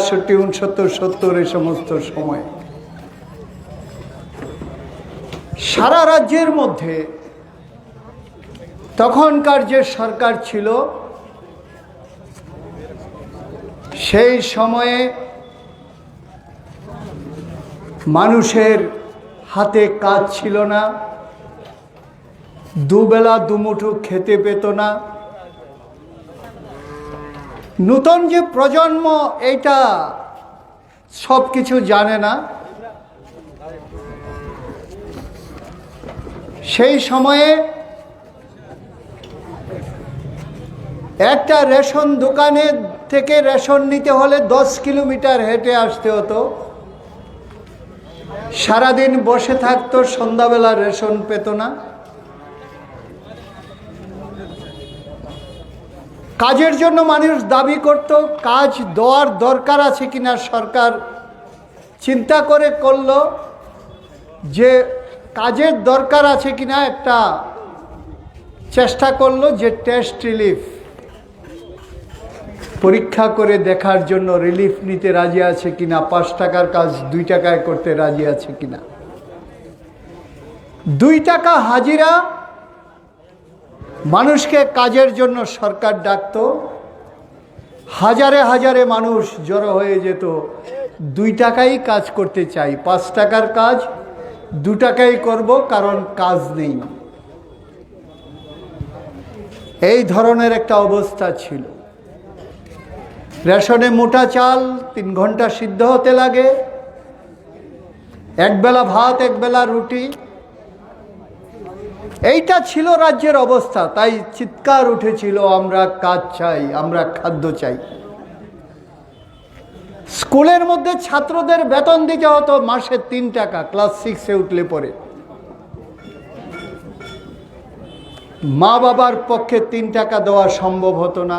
বাষট্টি উনসত্তর, সত্তর এই সমস্ত সময়। সারা রাজ্যের মধ্যে তখনকার যে সরকার ছিল, সেই সময়ে মানুষের হাতে কাজ ছিল না, দুবেলা দুমুঠো খেতে পেত না নূতন যে প্রজন্ম, এইটা সব কিছু জানে না। সেই সময়ে একটা রেশন দোকানে থেকে রেশন নিতে হলে দশ কিলোমিটার হেঁটে আসতে হতো। সারাদিন বসে থাকতো, সন্ধ্যাবেলা রেশন পেত না। কাজের জন্য মানুষ দাবি করত, কাজ দেওয়ার দরকার আছে কিনা সরকার চিন্তা করে করল যে কাজের দরকার আছে কিনা একটা চেষ্টা করল যে টেস্ট রিলিফ পরীক্ষা করে দেখার জন্য রিলিফ নিতে রাজি আছে কিনা, পাঁচ টাকার কাজ দুই টাকায় করতে রাজি আছে কিনা। দুই টাকা হাজিরা মানুষকে কাজের জন্য সরকার ডাকত। হাজারে হাজারে মানুষ জড়ো হয়ে যেত। দুই টাকাই কাজ করতে চাই, পাঁচ টাকার কাজ। দু টাকাই করব কারণ কাজ নেই। এই ধরনের একটা অবস্থা ছিল। রেশনে মোটা চাল তিন ঘণ্টা সিদ্ধ হতে লাগে। একবেলা ভাত, একবেলা রুটি। এইটা ছিল রাজ্যের অবস্থা, তাই চিৎকার উঠেছিল, আমরা কাজ চাই, আমরা খাদ্য চাই। স্কুলের মধ্যে ছাত্রদের বেতন দিতে হতো মাসে তিন টাকা, ক্লাস সিক্সে উঠলে পরে। মা বাবার পক্ষে তিন টাকা দেওয়া সম্ভব হতো না।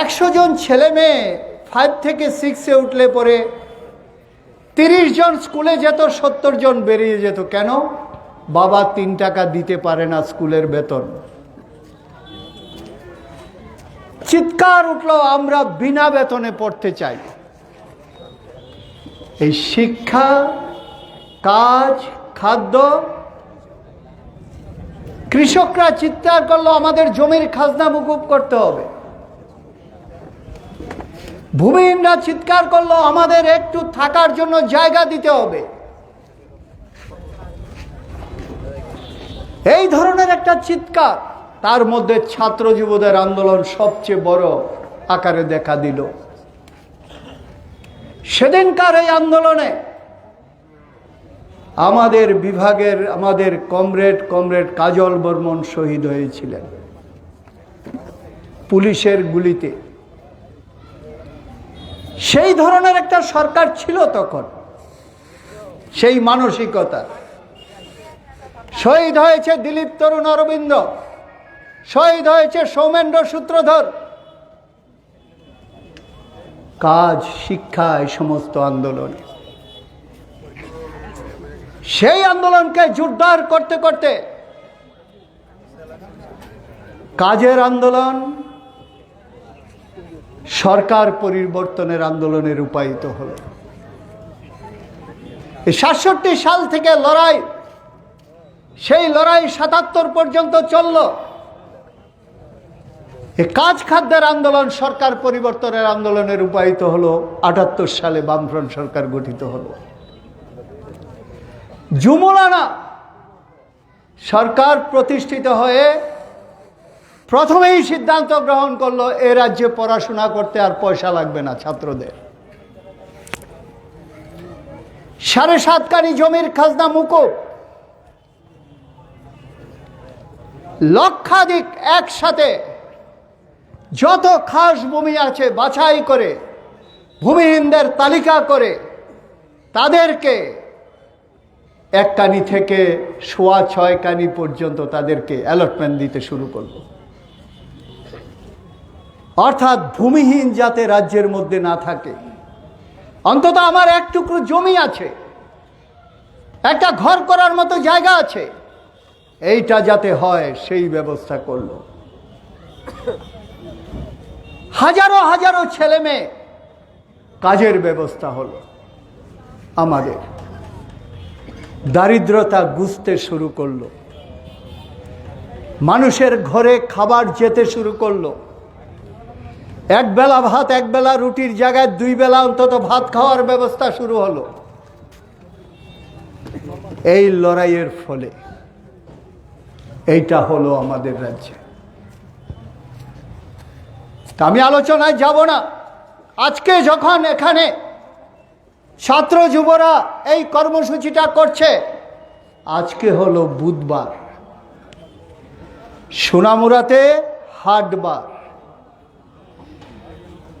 একশো জন ছেলে মেয়ে ফাইভ থেকে সিক্সে উঠলে পরে তিরিশ জন স্কুলে যেত, সত্তর জন বেরিয়ে যেত। কেন? বাবা তিন টাকা দিতে পারে না স্কুলের বেতন। চিৎকার উঠল, আমরা বিনা বেতনে পড়তে চাই। এই শিক্ষা, কাজ, খাদ্য, কৃষকরা চিৎকার করল, আমাদের জমির খাজনা মুকুব করতে হবে। ভূমিহীনরা চিৎকার করল, আমাদের একটু থাকার জন্য জায়গা দিতে হবে। এই ধরনের একটা চিৎকার, তার মধ্যে ছাত্র যুবদের আন্দোলন সবচেয়ে বড় আকারে দেখা দিল। সেদিনকার এই আন্দোলনে আমাদের বিভাগের, আমাদের কমরেড কমরেড কাজল বর্মন শহীদ হয়েছিলেন। পুলিশের গুলিতে। সেই ধরনের একটা সরকার ছিল তখন। সেই মানসিকতা। শহীদ হয়েছে দিলীপ তরুণ অরবিন্দ। শহীদ হয়েছে সৌমেন্দ্র সূত্রধর। কাজ, শিক্ষা, এই সমস্ত আন্দোলনে। সেই আন্দোলনকে জোরদার করতে করতে কাজের আন্দোলন, সরকার পরিবর্তনের আন্দোলনে রূপায়িত হল। সাতষট্টি সাল থেকে লড়াই সেই লড়াই সাতাত্তর পর্যন্ত চলল। কাজ খাদ্যের আন্দোলন, সরকার পরিবর্তনের আন্দোলনে রূপায়িত হলো, আটাত্তর সালে বামফ্রন্ট সরকার গঠিত হলো। জুমলানা সরকার প্রতিষ্ঠিত হয়ে প্রথমেই সিদ্ধান্ত গ্রহণ করল, এ রাজ্যে পড়াশোনা করতে আর পয়সা লাগবে না ছাত্রদের। সাড়ে সাতকানি জমির খাজনা মুকুব লক্ষাধিক একসাথে যত খাস ভূমি আছে বাছাই করে, ভূমিহীনদের তালিকা করে, তাদেরকে এক কানি থেকে সোয়া ছয় কানি পর্যন্ত তাদেরকে অ্যালটমেন্ট দিতে শুরু করল অর্থাৎ ভূমিহীন যাতে রাজ্যের মধ্যে না থাকে, অন্তত আমার এক টুকরো জমি আছে, একটা ঘর করার মতো জায়গা আছে এইটা যাতে হয়, সেই ব্যবস্থা করল। হাজারো হাজারো ছেলে মেয়ে কাজের ব্যবস্থা হলো আমাদের। দারিদ্রতা গুছতে শুরু করল। মানুষের ঘরে খাবার যেতে শুরু করল। এক বেলা ভাত, এক বেলা রুটির জায়গায় দুই বেলা অন্তত ভাত খাওয়ার ব্যবস্থা শুরু হলো। এই লড়াইয়ের ফলে। এইটা হলো আমাদের রাজ্যে। আমি আলোচনায় যাব না। আজকে যখন এখানে ছাত্র যুবরা এই কর্মসূচিটা করছে, আজকে হলো বুধবার। সোনামুরাতে হাটবার।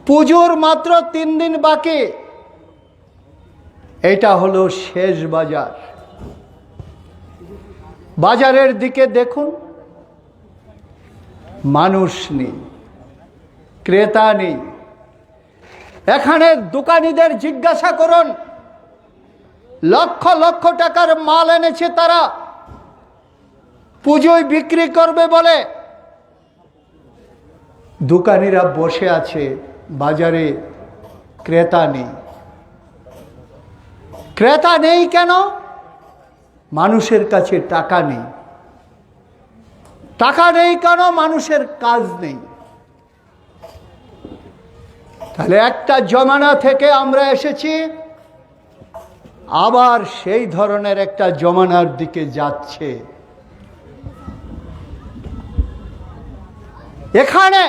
পুজোর মাত্র তিন দিন বাকি। এটা হলো শেষ বাজার। বাজারের দিকে দেখুন। মানুষ নেই, ক্রেতা নেই। এখানে দোকানিদের জিজ্ঞাসা করুন, লক্ষ লক্ষ টাকার মাল এনেছে তারা, পুজোয় বিক্রি করবে বলে। দোকানিরা বসে আছে, বাজারে ক্রেতা নেই। ক্রেতা নেই কেন? মানুষের কাছে টাকা নেই। টাকা নেই কেন? মানুষের কাজ নেই। তাহলে একটা জমানা থেকে আমরা এসেছি, আবার সেই ধরনের একটা জমানার দিকে যাচ্ছে। এখানে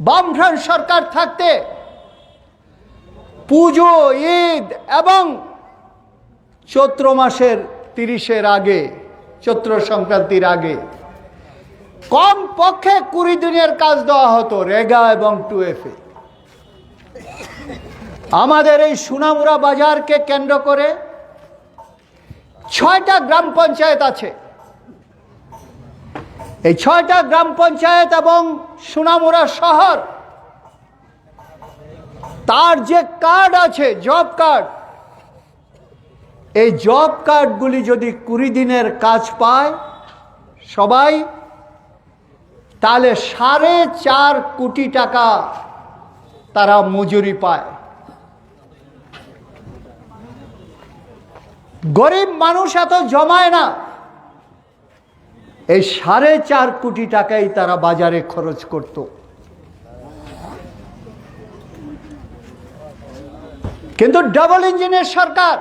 বামফ্রন্ট সরকার থাকতে পুজো, ঈদ এবং চৈত্র মাসের তিরিশের আগে, চৈত্র সংক্রান্তির আগে কম পক্ষে কুড়ি দিনের কাজ দেওয়া হতো রেগা এবং টু এফে আমাদের এই সুনামুরা বাজারকে কেন্দ্র করে ছয়টা গ্রাম পঞ্চায়েত আছে। এই ছয়টা গ্রাম পঞ্চায়েত এবং সুনামুরা শহর, তার যে কার্ড আছে, জব কার্ড এই জব কার্ডগুলি যদি কুড়ি দিনের কাজ পায়, সবাই, তাহলে সাড়ে চার কোটি টাকা তারা মজুরি পায়। গরিব মানুষ এত জমায় না। এই সাড়ে চার কোটি টাকাই তারা বাজারে খরচ করত। কিন্তু ডাবল ইঞ্জিনের সরকার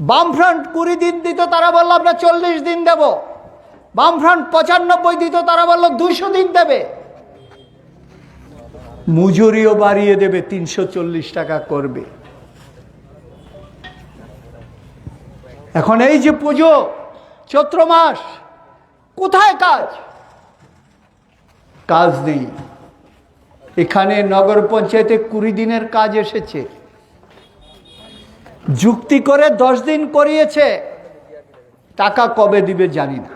বামফ্রন্ট কুড়ি দিন দিত, তারা বলল, আমরা চল্লিশ দিন দেব। বামফ্রন্ট পঁচানব্বই দিত, তারা বলল, দুশো দিন দেবে। মজুরিও বাড়িয়ে দেবে, তিনশো চল্লিশ টাকা করবে। এখন এই যে পুজো, চৈত্র মাস, কোথায় কাজ? কাজ নেই। এখানে নগর পঞ্চায়েতে কুড়ি দিনের কাজ এসেছে। যুক্তি করে দশ দিন করিয়েছে, টাকা কবে দিবে জানি না।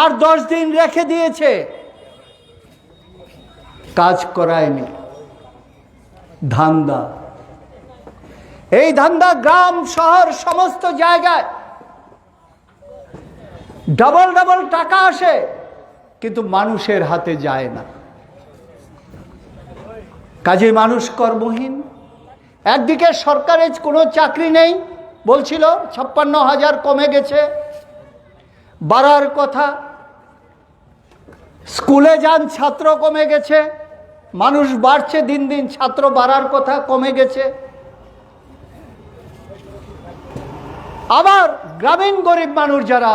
আর দশ দিন রেখে দিয়েছে, কাজ করায়নি। ধান্দা। এই ধান্দা গ্রাম, শহর, সমস্ত জায়গায় ডাবল ডাবল টাকা আসে, কিন্তু মানুষের হাতে যায় না। কাজে মানুষ কর্মহীন একদিকে সরকারের কোনো চাকরি নেই, বলছিল ছাপ্পান্ন হাজার কমে গেছে। বাড়ার কথা, স্কুলে যান ছাত্র কমে গেছে, মানুষ বাড়ছে দিন দিন, ছাত্র বাড়ার কথা কমে গেছে। আবার গ্রামীণ গরিব মানুষ যারা,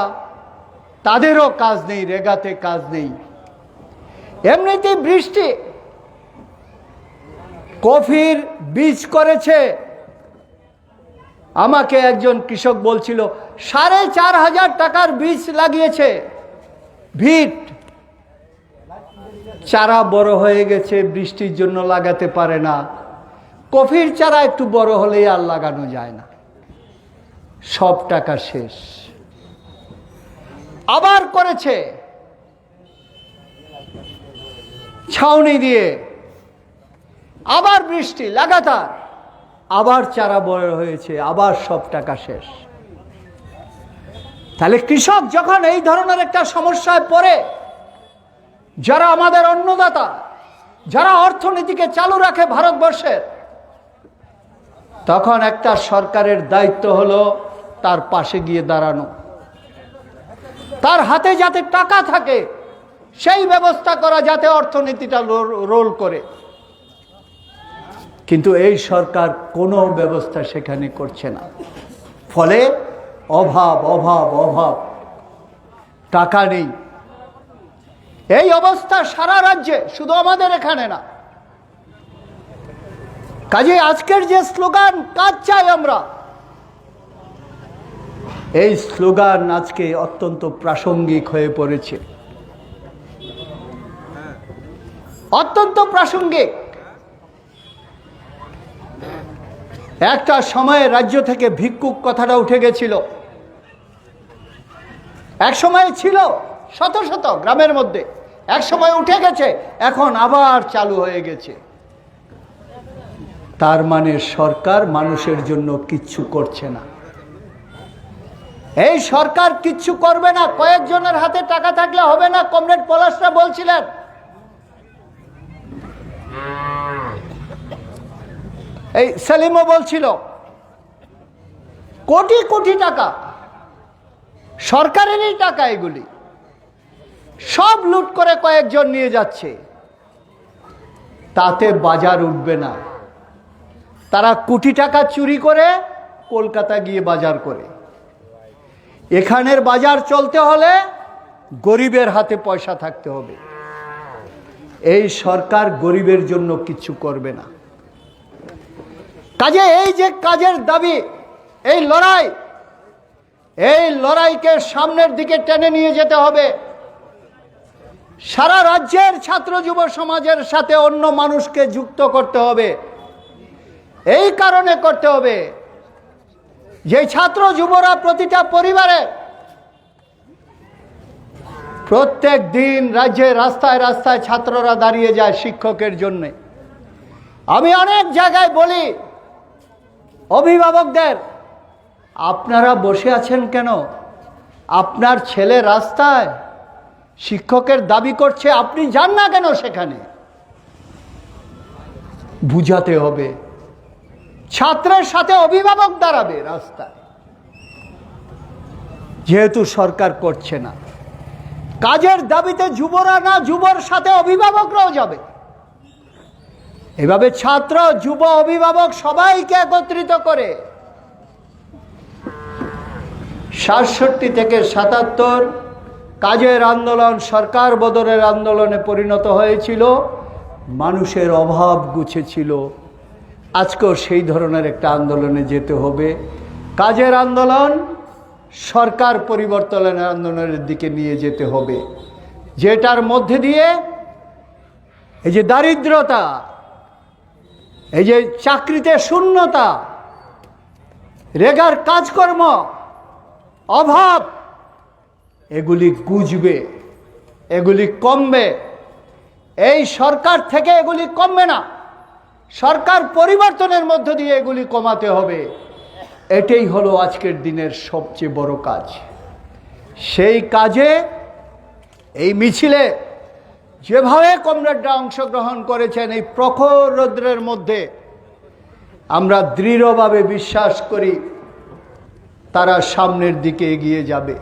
তাদেরও কাজ নেই, রেগাতে কাজ নেই। এমনিতেই বৃষ্টি কফির বীজ করেছে। আমাকে একজন কৃষক বলছিল, সাড়ে চার হাজার টাকার বীজ লাগিয়েছে। ভিট, চারা বড় হয়ে গেছে, বৃষ্টির জন্য লাগাতে পারে না। কফির চারা একটু বড় হলেই আর লাগানো যায় না। সব টাকা শেষ। আবার করেছে। ছাউনি দিয়ে আবার বৃষ্টি, লাগাতার। আবার চারা বড় হয়েছে, আবার সব টাকা শেষ। তাহলে কৃষক যখন এই ধরনের একটা সমস্যায় পড়ে, যারা আমাদের অন্নদাতা, যারা অর্থনীতিকে চালু রাখে ভারতবর্ষের, তখন একটা সরকারের দায়িত্ব হলো তার পাশে গিয়ে দাঁড়ানো। তার হাতে যাতে টাকা থাকে, সেই ব্যবস্থা করা যাতে অর্থনীতিটা রোল- রোল করে। কিন্তু এই সরকার কোনো ব্যবস্থা সেখানে করছে না। ফলে অভাব অভাব অভাব, টাকা নেই। এই অবস্থা সারা রাজ্যে, শুধু আমাদের এখানে না। কাজে আজকের যে স্লোগান, কাজ চাই আমরা। এই স্লোগান আজকে অত্যন্ত প্রাসঙ্গিক হয়ে পড়েছে। অত্যন্ত প্রাসঙ্গিক। একটা সময়ে রাজ্য থেকে ভিক্ষুক কথাটা উঠে গেছিল। এক সময় ছিল শত শত গ্রামের মধ্যে, এক সময় উঠে গেছে, এখন আবার চালু হয়ে গেছে। তার মানে সরকার মানুষের জন্য কিচ্ছু করছে না। এই সরকার কিচ্ছু করবে না, কয়েকজনের হাতে টাকা থাকলে হবে না, কমরেড পলাশরা বলছিলেন। এই সেলিমও বলছিল, কোটি কোটি টাকা, সরকারেরই টাকা এগুলি, সব লুট করে কয়েকজন নিয়ে যাচ্ছে। তাতে বাজার উঠবে না। তারা কোটি টাকা চুরি করে কলকাতা গিয়ে বাজার করে। এখানের বাজার চলতে হলে গরিবের হাতে পয়সা থাকতে হবে। এই সরকার গরিবের জন্য কিছু করবে না। কাজে এই যে কাজের দাবি, এই লড়াই, এই লড়াইকে সামনের দিকে টেনে নিয়ে যেতে হবে। সারা রাজ্যের ছাত্র যুব সমাজের সাথে অন্য মানুষকে যুক্ত করতে হবে। এই কারণে করতে হবে যে ছাত্র যুবরা প্রতিটা পরিবারে প্রত্যেক দিন রাজ্যে রাস্তায় রাস্তায় ছাত্ররা দাঁড়িয়ে যায় শিক্ষকের জন্যে। আমি অনেক জায়গায় বলি অভিভাবকদের, আপনারা বসে আছেন কেন? আপনার ছেলে রাস্তায় শিক্ষকের দাবি করছে, আপনি যান না কেন সেখানে? বুঝাতে হবে। ছাত্রের সাথে অভিভাবক দাঁড়াবে রাস্তায়। যেহেতু সরকার করছে না। কাজের দাবিতে যুবরা না, যুবর সাথে অভিভাবকরাও যাবে। এভাবে ছাত্র, যুব, অভিভাবক সবাইকে একত্রিত করে সাতষট্টি থেকে সাতাত্তর কাজের আন্দোলন, সরকার বদলের আন্দোলনে পরিণত হয়েছিল। মানুষের অভাব গুছেছিল। আজকেও সেই ধরনের একটা আন্দোলনে যেতে হবে। কাজের আন্দোলন, সরকার পরিবর্তনের আন্দোলনের দিকে নিয়ে যেতে হবে। যেটার মধ্যে দিয়ে এই যে দারিদ্রতা এই যে চাকরিতে শূন্যতা, রেগার কাজকর্ম, অভাব, এগুলি গুজবে, এগুলি কমবে। এই সরকার থেকে এগুলি কমবে না। সরকার পরিবর্তনের মধ্য দিয়ে এগুলি কমাতে হবে। এটাই হলো আজকের দিনের সবচেয়ে বড় কাজ। সেই কাজে, এই মিছিলে যেভাবে কমরেডরা অংশগ্রহণ করেছেন এই প্রখর রৌদ্রের মধ্যে, আমরা দৃঢ়ভাবে বিশ্বাস করি তারা সামনের দিকে এগিয়ে যাবে।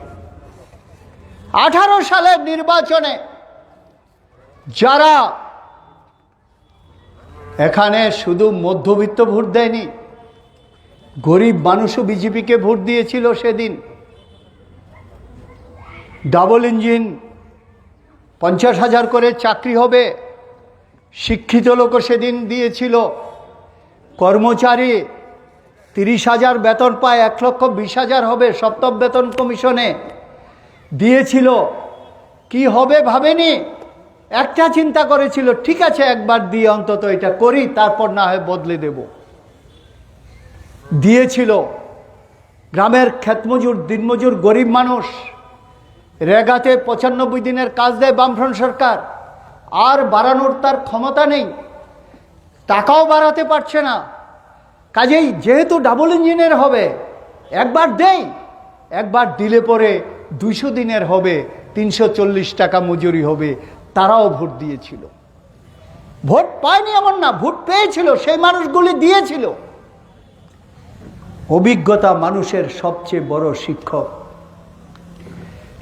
আঠারো সালের নির্বাচনে যারা এখানে শুধু মধ্যবিত্ত ভোট দেয়নি, গরিব মানুষও বিজেপিকে ভোট দিয়েছিল সেদিন। ডাবল ইঞ্জিন পঞ্চাশ হাজার করে চাকরি হবে। শিক্ষিত লোকও সেদিন দিয়েছিল। কর্মচারী তিরিশ হাজার বেতন পায়, এক লক্ষ বিশ হাজার হবে সপ্তম বেতন কমিশনে। দিয়েছিল। কি হবে ভাবেনি? একটা চিন্তা করেছিল, ঠিক আছে, একবার দিয়ে অন্তত এটা করি, তারপর না হয় বদলে দেব। দিয়েছিল। গ্রামের ক্ষেতমজুর দিনমজুর, গরিব মানুষ রেগাতে পঁচানব্বই দিনের কাজ দেয় বামফ্রন্ট সরকার। আর বাড়ানোর তার ক্ষমতা নেই। টাকাও বাড়াতে পারছে না। কাজেই যেহেতু ডাবল ইঞ্জিনের হবে, একবার দেই, একবার দিলে পরে দুইশো দিনের হবে, তিনশো চল্লিশ টাকা মজুরি হবে, তারাও ভোট দিয়েছিল। ভোট পায়নি এমন না, ভোট পেয়েছিল, সেই মানুষগুলি দিয়েছিল। অভিজ্ঞতা মানুষের সবচেয়ে বড় শিক্ষক।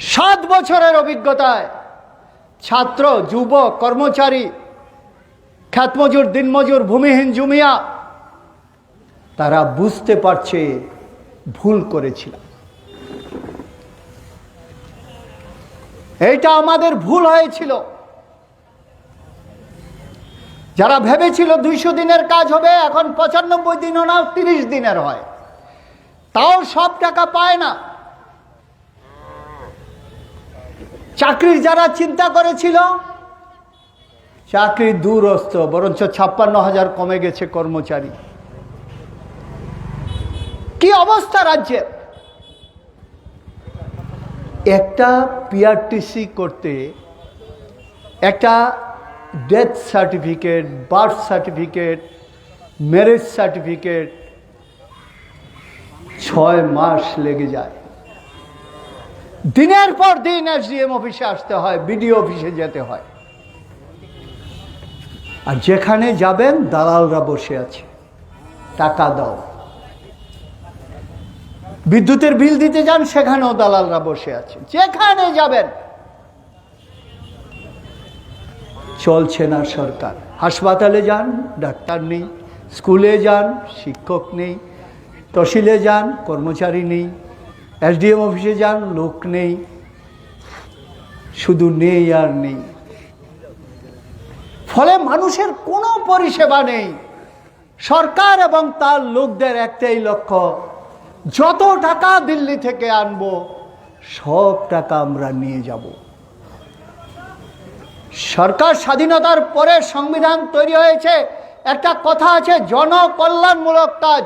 সাত বছরের অভিজ্ঞতায় ছাত্র, যুবক, কর্মচারী, খ্যাতমজুর, দিনমজুর, ভূমিহীন জুমিয়া, তারা বুঝতে পারছে, ভুল করেছিলাম। এইটা আমাদের ভুল হয়েছিল। যারা ভেবেছিল দুইশো দিনের কাজ হবে, এখন পঁচানব্বই দিনও না, তিরিশ দিনের হয়। তাও সব টাকা পায় না। চাকরির যারা চিন্তা করেছিল, চাকরি দূরস্থ বরঞ্চ ছাপ্পান্ন হাজার কমে গেছে কর্মচারী। কি অবস্থা রাজ্যের? একটা পিআরটিসি করতে, একটা death certificate birth certificate marriage certificate ছয় মাস লেগে যায়। দিনের পর দিন এসডিএম অফিসে আসতে হয়, বিডিও অফিসে যেতে হয়। আর যেখানে যাবেন, দালালরা বসে আছে। টাকা দাও। বিদ্যুতের বিল দিতে যান, সেখানেও দালালরা বসে আছে। যেখানে যাবেন। চলছে না সরকার। হাসপাতালে যান, ডাক্তার নেই। স্কুলে যান, শিক্ষক নেই। তহসিলে যান, কর্মচারী নেই। এসডিএম অফিসে যান, লোক নেই, শুধু নেই আর নেই। ফলে মানুষের কোনো পরিষেবা নেই। সরকার এবং তার লোকদের একটাই লক্ষ্য, যত টাকা দিল্লি থেকে আনব, সব টাকা আমরা নিয়ে যাব। সরকার স্বাধীনতার পরে সংবিধান তৈরি হয়েছে। একটা কথা আছে, জনকল্যাণমূলক কাজ।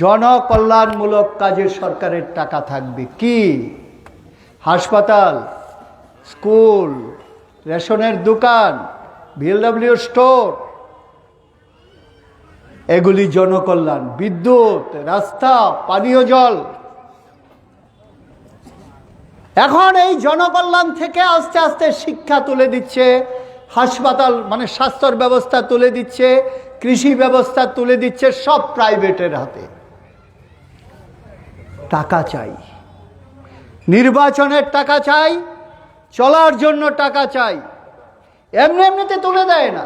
জনকল্যাণমূলক কাজে সরকারের টাকা থাকবে কি? হাসপাতাল, স্কুল, রেশনের দোকান বিএলডব্লিউ স্টোর, এগুলি জনকল্যাণ, বিদ্যুৎ, রাস্তা, পানীয় জল। এখন এই জনকল্যাণ থেকে আস্তে আস্তে শিক্ষা তুলে দিচ্ছে, হাসপাতাল মানে স্বাস্থ্যর ব্যবস্থা তুলে দিচ্ছে, কৃষি ব্যবস্থা তুলে দিচ্ছে সব প্রাইভেটের হাতে। টাকা চাই। নির্বাচনের টাকা চাই, চলার জন্য টাকা চাই। এমনি এমনিতে তুলে দেয় না।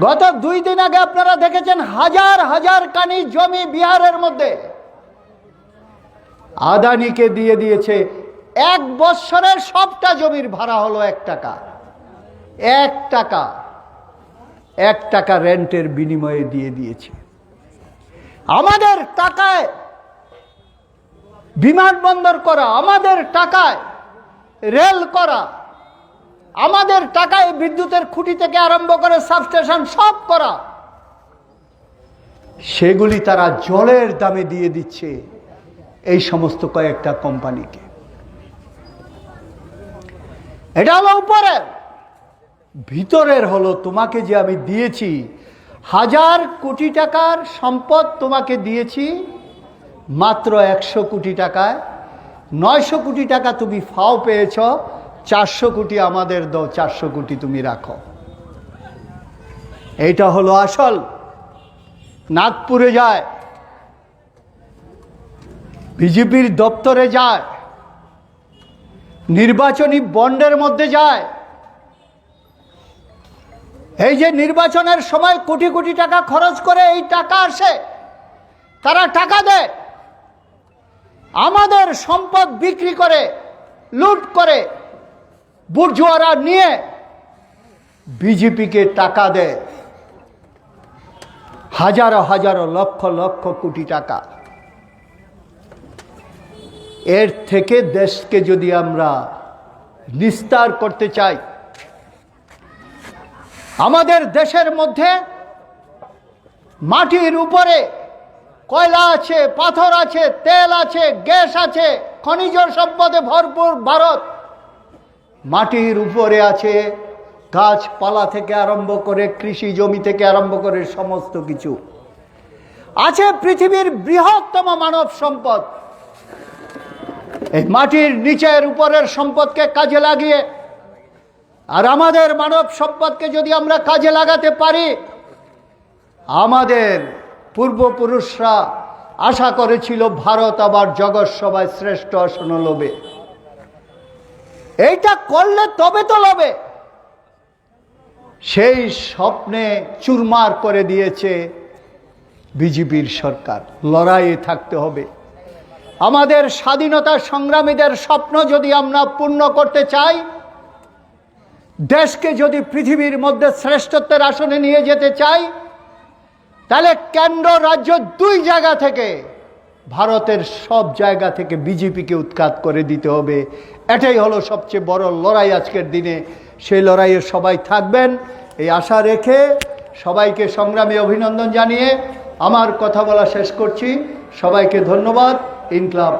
গত দুই দিন আগে আপনারা দেখেছেন হাজার হাজার কানি জমি বিহারের মধ্যে। আদানিকে দিয়ে দিয়েছে, এক বৎসরের সবটা জমির ভাড়া হলো এক টাকা। এক টাকা। এক টাকা রেন্টের বিনিময়ে দিয়ে দিয়েছে। আমাদের টাকায় বিমানবন্দর করা, আমাদের টাকায় রেল করা, আমাদের টাকায় বিদ্যুতের খুঁটি থেকে আরম্ভ করে সাবস্টেশন সব করা, সেগুলি তারা জলের দামে দিয়ে দিচ্ছে এই সমস্ত কয়েকটা কোম্পানিকে। এটা হলো উপরের, ভিতরের হলো তোমাকে যে আমি দিয়েছি, হাজার কোটি টাকার সম্পদ তোমাকে দিয়েছি মাত্র একশো কোটি টাকায়। নয়শো কোটি টাকা তুমি ফাও পেয়েছ, চারশো কোটি আমাদের দাও, চারশো কোটি তুমি রাখো। এইটা হলো আসল। নাগপুরে যায়। বিজেপির দপ্তরে যায়। নির্বাচনী বন্ডের মধ্যে যায়। এই যে নির্বাচনের সময় কোটি কোটি টাকা খরচ করে এই টাকা আসে, তারা টাকা দেয়। আমাদের সম্পদ বিক্রি করে, লুট করে বুর্জুয়ারা নিয়ে বিজেপিকে টাকা দেয়। হাজারো হাজারো লক্ষ লক্ষ কোটি টাকা। এর থেকে দেশকে যদি আমরা নিস্তার করতে চাই, আমাদের দেশের মধ্যে মাটির উপরে কয়লা আছে, পাথর আছে, তেল আছে, গ্যাস আছে খনিজ সম্পদে ভরপুর ভারত। মাটির উপরে আছে গাছপালা থেকে আরম্ভ করে কৃষি জমি থেকে আরম্ভ করে সমস্ত কিছু। আছে পৃথিবীর বৃহত্তম মানব সম্পদ। এই মাটির নিচের উপরের সম্পদকে কাজে লাগিয়ে আর আমাদের মানব সম্পদকে যদি আমরা কাজে লাগাতে পারি, আমাদের পূর্বপুরুষরা আশা করেছিল ভারত আবার জগৎ সবাই শ্রেষ্ঠ আসন লবে। এইটা করলে তবে তো লবে। সেই স্বপ্নে চুরমার করে দিয়েছে বিজেপির সরকার। লড়াইয়ে থাকতে হবে। আমাদের স্বাধীনতা সংগ্রামীদের স্বপ্ন যদি আমরা পূর্ণ করতে চাই, দেশকে যদি পৃথিবীর মধ্যে শ্রেষ্ঠত্বের আসনে নিয়ে যেতে চাই তাহলে কেন্দ্র রাজ্য দুই জায়গা থেকে, ভারতের সব জায়গা থেকে বিজেপিকে উৎখাত করে দিতে হবে। এটাই হলো সবচেয়ে বড় লড়াই আজকের দিনে। সেই লড়াইয়ে সবাই থাকবেন। এই আশা রেখে সবাইকে সংগ্রামে অভিনন্দন জানিয়ে আমার কথা বলা শেষ করছি। সবাইকে ধন্যবাদ। ইনকলাব